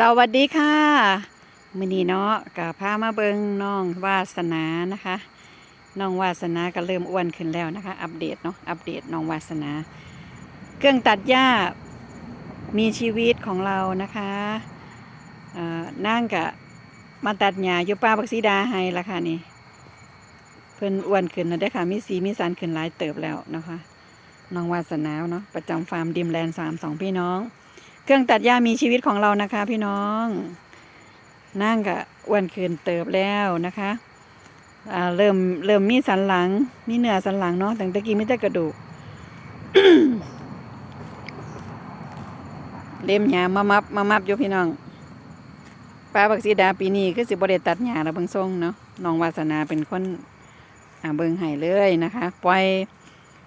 สวัสดีค่ะมือนี้เนาะกับพามาเบิงน้องวาสนานะคะน้องวาสนาก็เริ่มอ้วนขึ้นแล้วนะคะ อัปเดตเนาะอัปเดตน้องวาสนา เครื่องตัดหญ้ามีชีวิตของเรานะคะเอ่อนั่งกะมาตัดหญ้าอยู่ป้าบักสีดาให้ละค่ะนี่เพิ่นอ้วนขึ้นนะได้ค่ะมีสีมีสันขึ้นหลายเติบแล้วนะคะน้องวาสนาเนาะประจำฟาร์มดิมแลนด์สามสองพี่น้อง เครื่องตัดหญ้ามีชีวิตของเรานะคะ พี่น้อง นั่งกะอ้วนขึ้นเติบแล้วนะคะเริ่มเริ่มมีสันหลัง มีเนื้อสันหลังเนาะแต่ตะกี้มีแต่กระดูก เล่มหญ้ามามับมามับอยู่พี่น้องป้าบักสีดาปีนี้คือสิบริตัดหญ้าแล้วเบิ่งทรงเนาะน้องวาสนาเป็นคนเบิ่งให้เลยนะคะ ปล่อย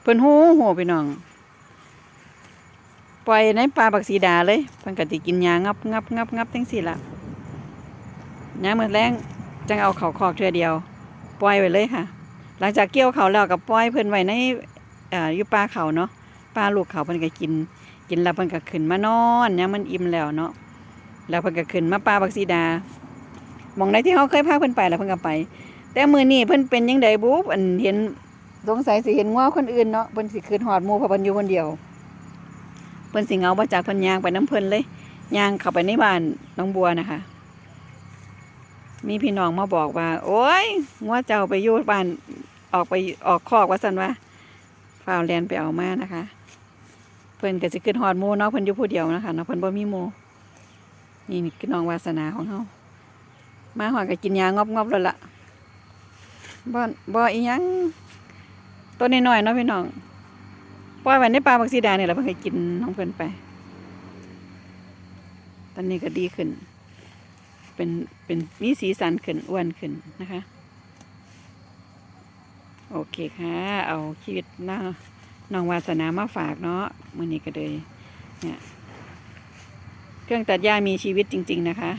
เพิ่นหูหูพี่น้อง ปล่อยในปลาบักสีดาเลยเพิ่นก็สิกินหญ้างับงับงับงับจังซี่ล่ะหญ้ามื้อแรงจังเอาเขาคอกเทื่อเดียว ปล่อยไว้เลยค่ะ หลังจากเกี่ยวเขาแล้วก็ปล่อยเพิ่นไว้ในอ่ออยู่ป่าเขาเนาะป่าลูกเขาเพิ่นก็กิน กินแล้วเพิ่นก็ขึ้นมานอนยามมันอิ่มแล้วเนาะแล้วเพิ่นก็ขึ้นมาป่าบักสีดามองใดที่เขาเคยพาเพิ่นไปแล้วเพิ่นก็ไป แต่มือนี้เพิ่นเป็นจังไดบุอันเห็นสงสัยสิเห็นงัวคนอื่นเนาะเพิ่นสิขึ้นฮอดมูเพราะเพิ่นอยู่คนเดียว พิ่นสิเหงาบ่จากเพิ่นยางไปน้ำเพิ่นเลยยางเข้าไปในบ้านน้องบัวนะคะ มีพี่น้องมาบอกว่า โอ้ยงัวเจ้าไปอยู่บ้านออกไปออกคอกว่าซั่นว่าฝ้าวแลนไปเอามานะคะ เพิ่นก็สิขึ้นฮอดมูเนาะเพิ่นอยู่ผู้เดียวนะคะเนาะเพิ่นบ่มีหมู่นี่นี่คือน้องวาสนาของเฮามาฮอดก็กินยางอบๆแล้วล่ะบ่บ่อีหยังตัวน้อยๆเนาะพี่น้อง ปล่อยไว้ในปลาบักซีดาเนี่ยแหล้วเพิ่นก็กินของเพิ่นไป ตอนนี้ก็ดีขึ้น เป็นเป็นมีสีสันขึ้นอ้วนขึ้นนะคะ โอเคค่ะ เอาชีวิตน้าน้องวาสนามาฝากเนาะมื้อนี้ก็เลยเนี่ยเครื่องตัดหญ้ามีชีวิตจริง ๆ นะคะ